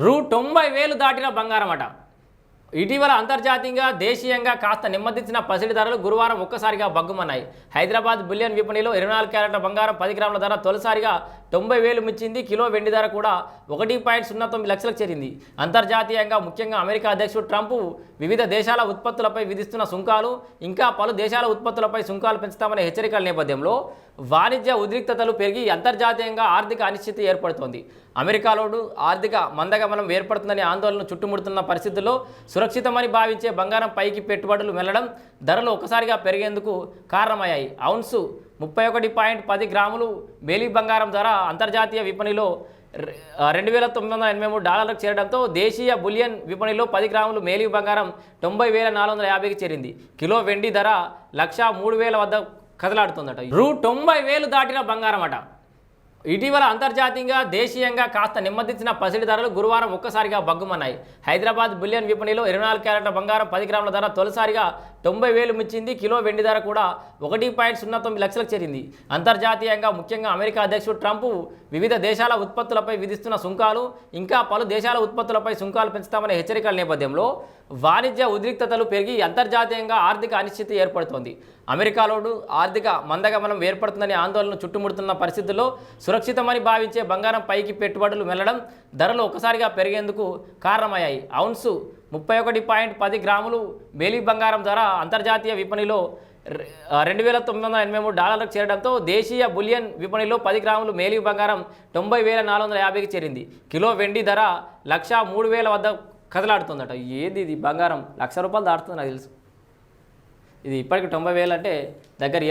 రూ తొంభై వేలు దాటిన బంగారం అట. ఇటీవల అంతర్జాతీయంగా దేశీయంగా కాస్త నెమ్మదించిన పసిడి ధరలు గురువారం ఒక్కసారిగా బగ్గుమన్నాయి. హైదరాబాద్ బులియన్ విపణిలో ఇరవై నాలుగు క్యారెట్ల బంగారం పది గ్రాముల ధర తొలిసారిగా తొంభై వేలు మించింది. కిలో వెండి ధర కూడా ఒకటి పాయింట్ సున్నా తొమ్మిది లక్షలకు చేరింది. అంతర్జాతీయంగా ముఖ్యంగా అమెరికా అధ్యక్షుడు ట్రంప్ వివిధ దేశాల ఉత్పత్తులపై విధిస్తున్న సుంకాలు ఇంకా పలు దేశాల ఉత్పత్తులపై సుంకాలు పెంచుతామనే హెచ్చరికల నేపథ్యంలో వాణిజ్య ఉద్రిక్తతలు పెరిగి అంతర్జాతీయంగా ఆర్థిక అనిశ్చితి ఏర్పడుతోంది. అమెరికాలోడు ఆర్థిక మందగమనం ఏర్పడుతుందనే ఆందోళన చుట్టుముడుతున్న పరిస్థితుల్లో సురక్షితమని భావించే బంగారం పైకి పెట్టుబడులు వెళ్ళడం ధరలు ఒకసారిగా పెరిగేందుకు కారణమయ్యాయి. ఔన్సు ముప్పై ఒకటి పాయింట్ పది గ్రాములు బేలీ బంగారం ధర అంతర్జాతీయ విపణిలో రెండు వేల తొమ్మిది వందల ఎనభై మూడు డాలర్లకు చేరడంతో దేశీయ బులియన్ విపణిలో పది గ్రాములు మేలి బంగారం తొంభై వేల నాలుగు వందల యాభైకి చేరింది. కిలో వెండి ధర లక్ష మూడు వేల వద్ద కదలాడుతుందట. రూ తొంభై వేలు దాటిన బంగారం అట. ఇటీవల అంతర్జాతీయంగా దేశీయంగా కాస్త నెమ్మదించిన పసిడి ధరలు గురువారం ఒక్కసారిగా బగ్గుమన్నాయి హైదరాబాద్ బులియన్ విపణిలో ఇరవై నాలుగు క్యారెట్ల బంగారం పది గ్రాముల ధర తొలిసారిగా తొంభై వేలు మించింది కిలో వెండి ధర కూడా ఒకటి పాయింట్ సున్నా తొమ్మిది లక్షలకు చేరింది. అంతర్జాతీయంగా ముఖ్యంగా అమెరికా అధ్యక్షుడు ట్రంప్ వివిధ దేశాల ఉత్పత్తులపై విధిస్తున్న సుంకాలు ఇంకా పలు దేశాల ఉత్పత్తులపై సుంకాలు పెంచుతామనే హెచ్చరికల నేపథ్యంలో వాణిజ్య ఉద్రిక్తతలు పెరిగి అంతర్జాతీయంగా ఆర్థిక అనిశ్చితి ఏర్పడుతోంది. అమెరికాలోడు ఆర్థిక మందగమనం ఏర్పడుతుందనే ఆందోళన చుట్టుముడుతున్న పరిస్థితుల్లో సురక్షితమని భావించే బంగారం పైకి పెట్టుబడులు వెళ్ళడం ధరలు ఒకసారిగా పెరిగేందుకు కారణమయ్యాయి. ఔన్సు ముప్పై ఒకటి పాయింట్ పది గ్రాములు బేలీ బంగారం ధర అంతర్జాతీయ విపణిలో రెండు వేల తొమ్మిది వందల ఎనభై మూడు డాలర్లకు చేరడంతో దేశీయ బులియన్ విపణిలో పది గ్రాములు మేలి బంగారం తొంభై వేల నాలుగు వందల యాభైకి చేరింది. కిలో వెండి ధర లక్ష మూడు వేల వద్ద కదలాడుతుందట. ఏది ఇది బంగారం? లక్ష రూపాయలు దాటుతుంది నాకు తెలుసు. ఇది ఇప్పటికి తొంభై వేలు అంటే దగ్గర